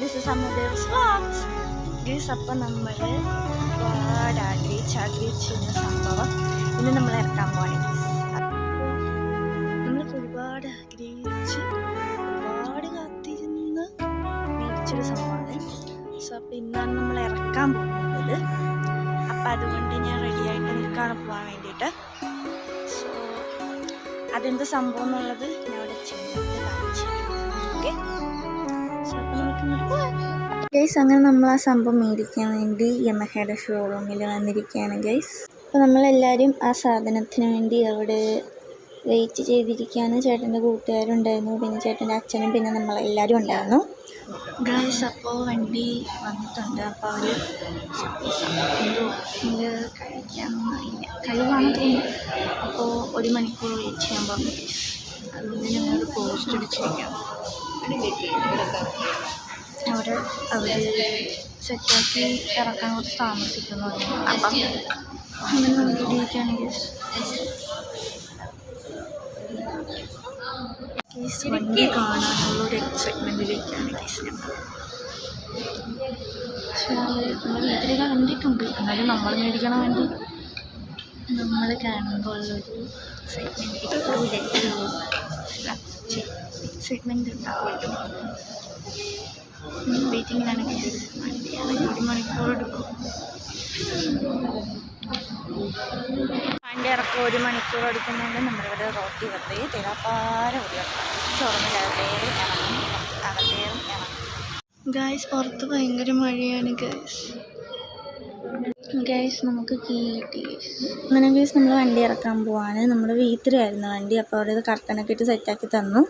This is അമ്മദേവ്സ് vlogs guys അപ്പം നമ്മൾ ഒരുപാട് ആഗ്രഹിച്ച് ആഗ്രഹിച്ചിരുന്ന സംഭവം ഇന്ന് നമ്മൾ ഇറക്കാൻ പോകണം നമ്മൾക്ക് ഒരുപാട് ആഗ്രഹിച്ച് ഒരുപാട് കാത്തിരുന്ന് മേടിച്ചൊരു സംഭവമാണ്. സോ അപ്പം ഇന്നാണ് നമ്മൾ ഇറക്കാൻ പോകുന്നത്. അപ്പം അതുകൊണ്ട് ഞാൻ റെഡിയായിട്ട് നിൽക്കാണ് പോകാൻ വേണ്ടിയിട്ട്. സോ അതെന്ത് സംഭവം എന്നുള്ളത് ഞാൻ ഇവിടെ ചെയ്യുന്നത് കാണിച്ചു ഓക്കെ ഗൈസ് അങ്ങനെ നമ്മൾ ആ സംഭവം മേടിക്കാൻ വേണ്ടി യമഹയുടെ ഷോറൂമിൽ വന്നിരിക്കുകയാണ് ഗൈസ് അപ്പോൾ നമ്മളെല്ലാവരും ആ സാധനത്തിന് വേണ്ടി അവിടെ വെയിറ്റ് ചെയ്തിരിക്കുകയാണ്. ചേട്ടന്റെ കൂട്ടുകാരുണ്ടായിരുന്നു പിന്നെ ചേട്ടന്റെ അച്ഛനും പിന്നെ നമ്മളെല്ലാവരും ഉണ്ടായിരുന്നു. ഗൈസ് അപ്പോൾ വണ്ടി വന്നിട്ടുണ്ട്. അപ്പോൾ അവർ എന്തോ അപ്പോൾ ഒരു മണിക്കൂർ വെയിറ്റ് ചെയ്യാൻ പറഞ്ഞു അതുകൊണ്ട് ഞങ്ങൾ പോസ്റ്റ് അടിച്ചിരിക്കാം അവിടെ അവർ സെറ്റാക്കി ഇറക്കാൻ കുറച്ച് താമസിക്കുന്നു. അപ്പം അങ്ങനെ ഗൈസ് കേസ് വണ്ടി കാണാനുള്ള ഒരു എക്സൈറ്റ്മെന്റിലേക്കാണ് കേസ് ഞങ്ങൾ. നമ്മൾ വീട്ടിൽ കണ്ടിട്ടുണ്ട്. എന്നാലും നമ്മൾ മേടിക്കണ വേണ്ടി നമ്മൾ കാണുമ്പോൾ ഉള്ളൊരു എക്സൈറ്റ്മെന്റ് എക്സൈറ്റ്മെന്റ് ഉണ്ടാവുമല്ലോ. വെയിറ്റിങ്ങിലാണ് വണ്ടിയാണെങ്കിൽ ഒരു മണിക്കൂർ എടുക്കും വണ്ടി ഇറക്കം ഒരു മണിക്കൂർ എടുക്കുന്നുണ്ട് നമ്മളിവിടെ റോട്ടി വെറുതെ തിരാപ്പാര ഇറങ്ങും ഇറങ്ങും. ഗായ്സ് പുറത്ത് ഭയങ്കര മഴയാണ് ഗൈസ് ഗൈസ് നമുക്ക് കീ കിട്ടി. അങ്ങനെ ഗൈസ് നമ്മൾ വണ്ടി ഇറക്കാൻ പോവാണ്. നമ്മൾ വീട്ടിലായിരുന്നു വണ്ടി അപ്പോൾ അവിടെ ഇത് കർട്ടനൊക്കെ ഇട്ട് സെറ്റാക്കി തന്നു.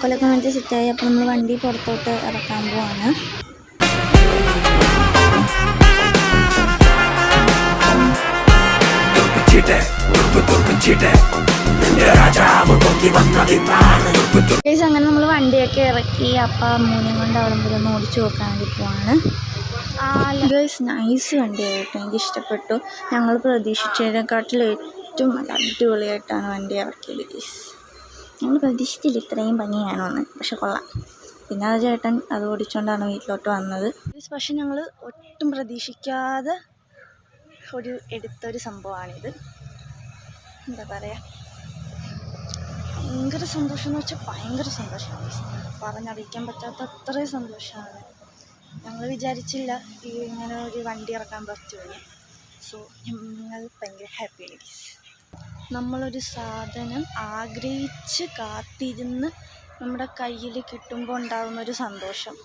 താക്കോലൊക്കെ വെച്ച് സെറ്റായി അപ്പോൾ നമ്മൾ വണ്ടി പുറത്തോട്ട് ഇറക്കാൻ പോവാണ്. അങ്ങനെ നമ്മൾ വണ്ടിയൊക്കെ ഇറക്കി അപ്പം മൂന്നും കൊണ്ട് അവിടെ മുതൽ ഒന്ന് ഓടിച്ചു നോക്കാൻ വേണ്ടി പോവാണ്. ഗൈസ് നൈസ് വണ്ടിയായിട്ട് എനിക്ക് ഇഷ്ടപ്പെട്ടു. ഞങ്ങൾ പ്രതീക്ഷിച്ചതിനെക്കാട്ടിൽ ഏറ്റവും നല്ല അടിപൊളിയായിട്ടാണ് വണ്ടി ഇറക്കിയത് ഗൈസ് ഞങ്ങൾ പ്രതീക്ഷിച്ചില്ല ഇത്രയും ഭംഗിയാണെന്ന് പക്ഷെ കൊള്ളാം. പിന്നെ അത് ചേട്ടൻ അത് ഓടിച്ചുകൊണ്ടാണ് വീട്ടിലോട്ട് വന്നത്. പക്ഷെ ഞങ്ങൾ ഒട്ടും പ്രതീക്ഷിക്കാതെ ഒരു എടുത്തൊരു സംഭവമാണിത്. എന്താ പറയുക ഭയങ്കര സന്തോഷം എന്ന് വെച്ചാൽ ഭയങ്കര സന്തോഷമാണ് പറഞ്ഞറിയിക്കാൻ പറ്റാത്ത അത്രയും സന്തോഷമാണ്. ഞങ്ങൾ വിചാരിച്ചില്ല ഈ ഇങ്ങനെ ഒരു വണ്ടി ഇറക്കാൻ പറ്റുമെന്ന്. സോ ഞങ്ങൾ ഭയങ്കര ഹാപ്പി ഗീസ് നമ്മളൊരു സാധനം ആഗ്രഹിച്ച് കാത്തിരുന്ന് നമ്മുടെ കയ്യിൽ കിട്ടുമ്പോൾ ഉണ്ടാകുന്ന ഒരു സന്തോഷം.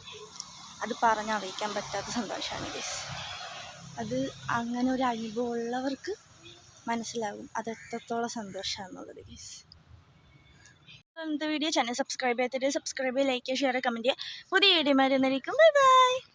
അത് പറഞ്ഞറിയിക്കാൻ പറ്റാത്ത സന്തോഷമാണ് ഗീസ് അത് അങ്ങനെ ഒരു അനുഭവം ഉള്ളവർക്ക് മനസ്സിലാകും അത് എത്രത്തോളം സന്തോഷമാണെന്നുള്ളത് ഗീസ് ഇന്നത്തെ വീഡിയോ ചാനൽ സബ്സ്ക്രൈബ് ചെയ്തിട്ട് സബ്സ്ക്രൈബ് ചെയ്യുക ലൈക്ക് ചെയ്യുക ഷെയർ കമന്റ് ചെയ്യുക. പുതിയ വീഡിയോ മാറി ബൈ ബൈ